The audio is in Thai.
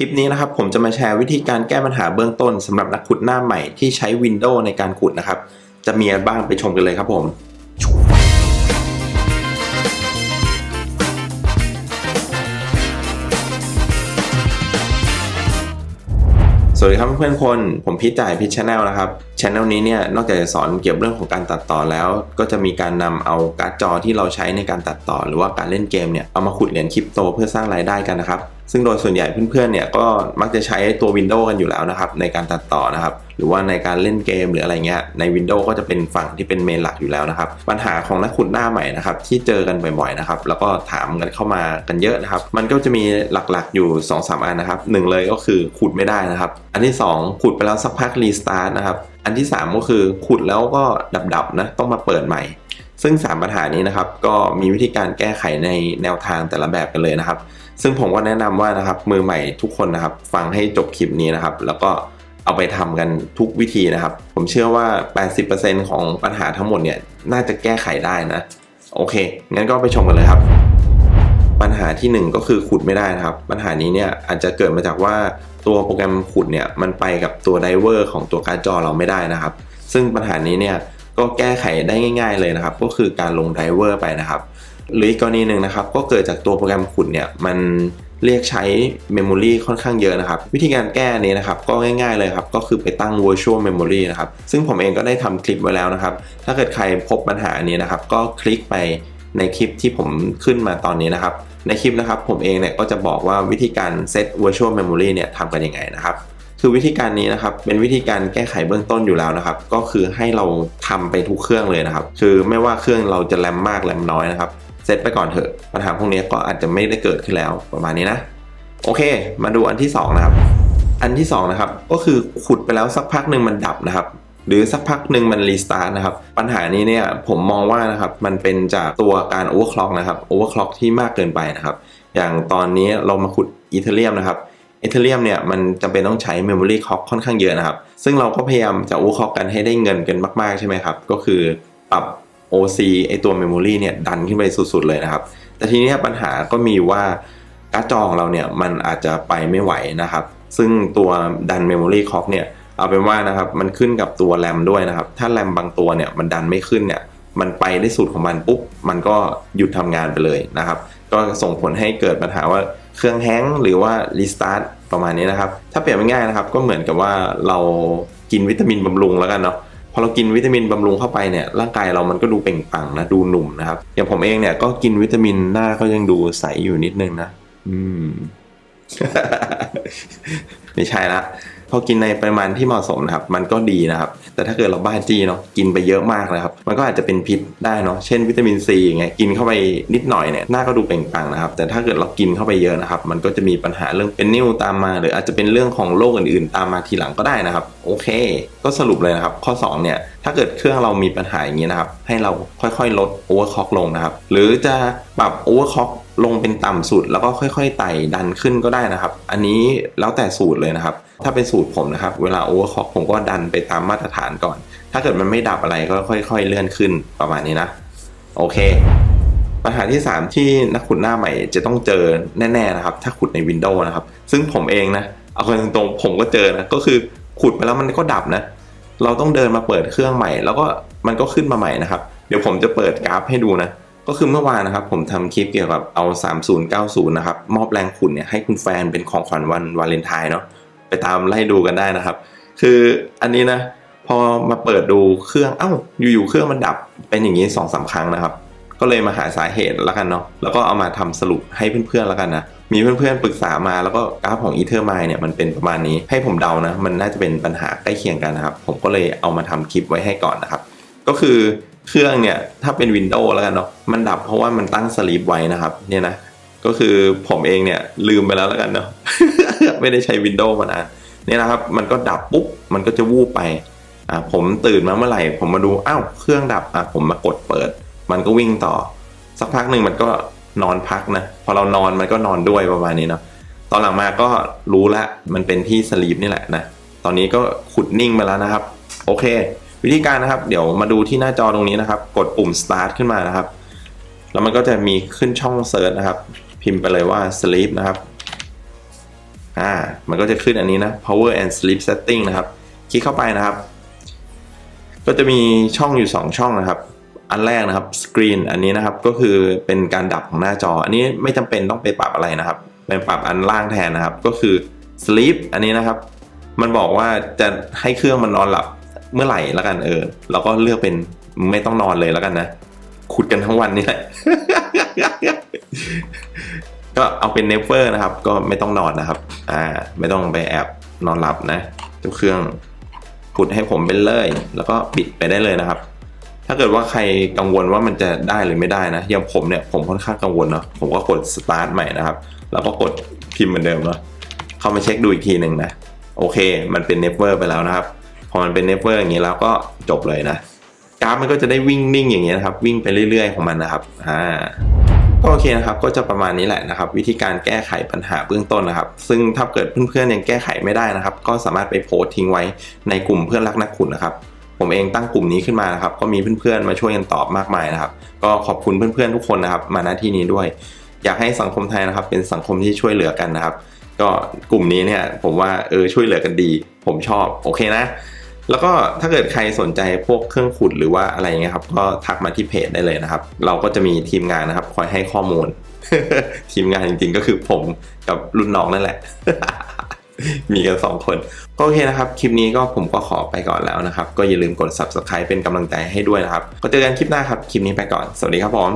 ลิปนี้นะครับผมจะมาแชร์วิธีการแก้ปัญหาเบื้องต้นสำหรับนักขุดหน้าใหม่ที่ใช้ Windows ในการขุดนะครับ จะมีอะไรบ้างไปชมกันเลยครับผมสวัสดีครับเพื่อนๆคน ผมพิจจ่ายพิชแนลนะครับ ชแนลนี้เนี่ยนอกจากจะสอนเกี่ยวกับเรื่องของการตัดต่อแล้ว ก็จะมีการนำเอาการ์ดจอที่เราใช้ในการตัดต่อ หรือว่าการเล่นเกมเนี่ยเอามาขุดเหรียญคริปโตเพื่อสร้างรายได้กันนะครับซึ่งโดยส่วนใหญ่เพื่อนๆเนี่ยก็มักจะใช้ตัว Windows กันอยู่แล้วนะครับในการตัดต่อนะครับหรือว่าในการเล่นเกมหรืออะไรเงี้ยใน Windows ก็จะเป็นฝั่งที่เป็นเมนหลักอยู่แล้วนะครับปัญหาของนักขุดหน้าใหม่นะครับที่เจอกันบ่อยๆนะครับแล้วก็ถามกันเข้ามากันเยอะนะครับมันก็จะมีหลักๆอยู่ 2-3 อันนะครับหนึ่งเลยก็คือขุดไม่ได้นะครับอันที่ 2 ขุดไปแล้วสักพักรีสตาร์ทนะครับ อันที่ 3 ก็คือขุดแล้วก็ดับๆนะต้องมาเปิดใหม่ ซึ่ง 3 ปัญหานี้นะครับก็มีวิธีการแก้ไขในแนวทางแต่ละแบบกันเลยนะครับ ซึ่งผมก็แนะนำว่านะครับมือใหม่ทุกคนนะครับฟังให้จบคลิปนี้นะครับ แล้วก็เอาไปทำกันทุกวิธีนะครับ ผมเชื่อว่า 80%ของปัญหาทั้งหมดเนี่ยน่าจะแก้ไขได้นะโอเค งั้นก็ไปชมกันเลยครับ ปัญหาที่ 1 ก็คือขุดไม่ได้นะครับ ปัญหานี้เนี่ยอาจจะเกิดมาจากว่า ตัวโปรแกรมขุดเนี่ยมันไปกับตัวไดเวอร์ของตัวการ์ดจอเราไม่ได้นะครับ ซึ่งปัญหานี้เนี่ยก็แก้ไขได้ง่าย ๆเลยนะครับ ก็คือการลงไดเวอร์ไปนะครับหรืออีกกรณีหนึ่งนะครับ ก็เกิดจากตัวโปรแกรมขุดเนี่ยมันเรียกใช้เมมโมรีค่อนข้างเยอะนะครับ วิธีการแก้นี้นะครับ ก็ง่ายๆเลยครับ ก็คือไปตั้ง virtual memory นะครับ ซึ่งผมเองก็ได้ทำคลิปไว้แล้วนะครับ ถ้าเกิดใครพบปัญหานี้นะครับ ก็คลิกไปในคลิปที่ผมขึ้นมาตอนนี้นะครับ ในคลิปนะครับผมเองเนี่ยก็จะบอกว่าวิธีการ set virtual memory เนี่ยทำกันยังไงนะครับคือวิธีการนี้นะครับเป็นวิธีการแก้ไขเบื้องต้นอยู่แล้วนะครับ ก็คือให้เราทำไปทุกเครื่องเลยนะครับ คือไม่ว่าเครื่องเราจะแรมมากแรมน้อยนะครับเซตไปก่อนเถอะปัญหาพวกนี้ก็อาจจะไม่ได้เกิดขึ้นแล้วประมาณนี้นะโอเค มาดูอันที่ 2 นะครับ อันที่2นะครับก็คือขุดไปแล้วสักพักหนึ่งมันดับนะครับ หรือสักพักหนึ่งมันรีสตาร์ทนะครับ ปัญหานี้เนี่ยผมมองว่านะครับมันเป็นจากตัวการโอเวอร์คล็อกนะครับโอเวอร์คล็อกที่มากเกินไปนะครับ อย่างตอนนี้เรามาขุดอีเทเรียมนะครับอีเทเรียมเนี่ยมันจำเป็นต้องใช้เมมโมรีคล็อกค่อนข้างเยอะนะครับ ซึ่งเราก็พยายามจะโอเวอร์คล็อกกันให้ได้เงินกันมากๆใช่ไหมครับ ก็คือปรับ OC ไอตัวเมมโมรีเนี่ยดันขึ้นไปสุดๆเลยนะครับ แต่ทีนี้ปัญหาก็มีว่าการ์ดจอของเราเนี่ยมันอาจจะไปไม่ไหวนะครับ ซึ่งตัวดันเมมโมรีคล็อกเนี่ย เอาเป็นว่านะครับมันขึ้นกับตัวแรมด้วยนะครับ ถ้าแรมบางตัวเนี่ยมันดันไม่ขึ้นเนี่ยมันไปได้สุดของมันปุ๊บมันก็หยุดทำงานไปเลยนะครับ ก็ส่งผลให้เกิดปัญหาว่าเครื่องแฮงก์หรือว่ารีสตาร์ทประมาณนี้นะครับ ถ้าเปรียบง่ายๆนะครับ ก็เหมือนกับว่าเรากินวิตามินบำรุงแล้วกันเนาะพอเรากินวิตามินบำรุงเข้าไปเนี่ยร่างกายเรามันก็ดูเปล่งปลั่งนะดูหนุ่มนะครับอย่างผมเองเนี่ยก็กินวิตามินหน้าก็ยังดูใสอยู่นิดนึงนะ อืม ไม่ใช่ละพอกินในปริมาณที่เหมาะสมนะครับ มันก็ดีนะครับ แต่ถ้าเกิดเราบ้าจี้เนาะกินไปเยอะมากนะครับ มันก็อาจจะเป็นพิษได้เนาะเช่นวิตามินซีอย่างเงี้ยกินเข้าไปนิดหน่อยเนี่ยหน้าก็ดูเปล่งปลั่งนะครับ แต่ถ้าเกิดเรากินเข้าไปเยอะนะครับ มันก็จะมีปัญหาเรื่องเป็นนิ่วตามมา หรืออาจจะเป็นเรื่องของโรคอื่นๆ ตามมาทีหลังก็ได้นะครับ โอเค ก็สรุปเลยนะครับ ข้อ 2 เนี่ยถ้าเกิดเครื่องเรามีปัญหาอย่างนี้นะครับ ให้เราค่อยๆ ลดโอเวอร์คล็อกลงนะครับ หรือจะปรับโอเวอร์คล็อก ลงเป็นต่ำสุดแล้วก็ค่อยๆไต่ดันขึ้นก็ได้นะครับ อันนี้แล้วแต่สูตรเลยนะครับ ถ้าเป็นสูตรผมนะครับ เวลาโอเวอร์คล็อกผมก็ดันไปตามมาตรฐานก่อน ถ้าเกิดมันไม่ดับอะไรก็ค่อย ๆ เลื่อนขึ้นประมาณนี้นะ โอเค ปัญหาที่ 3 ที่นักขุดหน้าใหม่จะต้องเจอแน่ๆนะครับ ถ้าขุดใน Windows นะครับ ซึ่งผมเองนะเอาคนตรงๆผมก็เจอนะก็คือขุดไปแล้วมันก็ดับนะ เราต้องเดินมาเปิดเครื่องใหม่ แล้วก็มันก็ขึ้นมาใหม่นะครับ เดี๋ยวผมจะเปิดกราฟให้ดูนะ ก็คือเมื่อวานนะครับ ผมทำคลิปเกี่ยวกับเอา 3090 นะครับ มอบแรงขุดเนี่ยให้คุณแฟนเป็นของขวัญวันวาเลนไทน์เนาะไปตามไล่ดูกันได้นะครับ คืออันนี้นะ พอมาเปิดดูเครื่องเอ้าอยู่ๆเครื่องมันดับเป็นอย่างนี้สองสาครั้งนะครับ ก็เลยมาหาสาเหตุแล้วกันเนาะแล้วก็เอามาทำสรุปให้เพื่อนๆแล้วกันนะมีเพื่อนๆปรึกษามาแล้วก็กราฟของ e t h e r m i เนี่ยมันเป็นประมาณนี้ให้ผมเดานะ มันน่าจะเป็นปัญหาใกล้เคียงกันนะครับ ผมก็เลยเอามาทำคลิปไว้ให้ก่อนนะครับ ก็คือ เครื่องเนี่ยถ้าเป็น Windows แล้วกันเนาะมันดับเพราะว่ามันตั้งสลีปไว้นะครับ เนี่ยนะก็คือผมเองเนี่ยลืมไปแล้วแล้วกันเนาะไม่ได้ใช้ Windows มานานเนี่ยนะครับมันก็ดับปุ๊บมันก็จะวูบไปอ่าผมตื่นมาเมื่อไหร่ ผมมาดูอ้าวเครื่องดับอะผมมากดเปิด มันก็วิ่งต่อ สักพักหนึ่งมันก็นอนพักนะพอเรานอนมันก็นอนด้วยประมาณนี้เนาะตอนหลังมาก็รู้ละมันเป็นที่สลีปนี่แหละนะตอนนี้ก็ขุดนิ่งไปแล้วนะครับ โอเค วิธีการนะครับ เดี๋ยวมาดูที่หน้าจอตรงนี้นะครับ กดปุ่ม start ขึ้นมานะครับ แล้วมันก็จะมีขึ้นช่องเซิร์ชนะครับ พิมพ์ไปเลยว่า sleep นะครับอ่ามันก็จะขึ้นอันนี้นะ power and sleep setting นะครับ คลิกเข้าไปนะครับ ก็จะมีช่องอยู่ 2 ช่องนะครับ อันแรกนะครับ screen อันนี้นะครับ ก็คือเป็นการดับของหน้าจอ อันนี้ไม่จำเป็นต้องไปปรับอะไรนะครับเป็นปรับอันล่างแทนนะครับ ก็คือ sleep อันนี้นะครับ มันบอกว่าจะให้เครื่องมันนอนหลับ เมื่อไหร่แล้วกันเออแล้วก็เลือกเป็นไม่ต้องนอนเลยแล้วกันนะขุดกันทั้งวันนี่แหละก็เอาเป็นเนเวอร์นะครับ ก็ไม่ต้องนอนนะครับ อ่า ไม่ต้องไปแอบนอนหลับนะทุกเครื่องขุดให้ผมไปเลย แล้วก็ปิดไปได้เลยนะครับ ถ้าเกิดว่าใครกังวลว่ามันจะได้หรือไม่ได้นะอย่างผมเนี่ยผมค่อนข้างกังวลเนาะผมก็กดสตาร์ทใหม่นะครับ แล้วก็กดพิมพ์เหมือนเดิมเนาะเข้ามาเช็คดูอีกทีหนึ่งนะ โอเค มันเป็นเนเวอร์ไปแล้วนะครับ พอมันเป็นเนเวอร์อย่างนี้แล้วก็จบเลยนะกราฟมันก็จะได้วิ่งนิ่งอย่างเงี้ยนะครับ วิ่งไปเรื่อย ๆ ของมันนะครับอ่าก็โอเคนะครับ ก็จะประมาณนี้แหละนะครับ วิธีการแก้ไขปัญหาเบื้องต้นนะครับ ซึ่งถ้าเกิดเพื่อนๆยังแก้ไขไม่ได้นะครับ ก็สามารถไปโพสต์ทิ้งไว้ในกลุ่มเพื่อนรักนักขุดนะครับ ผมเองตั้งกลุ่มนี้ขึ้นมานะครับ ก็มีเพื่อนๆมาช่วยกันตอบมากมายนะครับ ก็ขอบคุณเพื่อนๆทุกคนนะครับ มาณที่นี้ด้วย อยากให้สังคมไทยนะครับ เป็นสังคมที่ช่วยเหลือกันนะครับ ก็กลุ่มนี้เนี่ยผมว่าเออช่วยเหลือกันดี ผมชอบโอเคนะ แล้วก็ถ้าเกิดใครสนใจพวกเครื่องขุดหรือว่าอะไรเงี้ยครับ ก็ทักมาที่เพจได้เลยนะครับ เราก็จะมีทีมงานนะครับ คอยให้ข้อมูล ทีมงานจริงๆก็คือผมกับรุ่นน้องนั่นแหละ มีกันสองคนก็โอเคนะครับ คลิปนี้ก็ผมก็ขอไปก่อนแล้วนะครับ ก็อย่าลืมกด subscribe เป็นกำลังใจให้ด้วยนะครับ ก็เจอกันคลิปหน้าครับ คลิปนี้ไปก่อน สวัสดีครับผม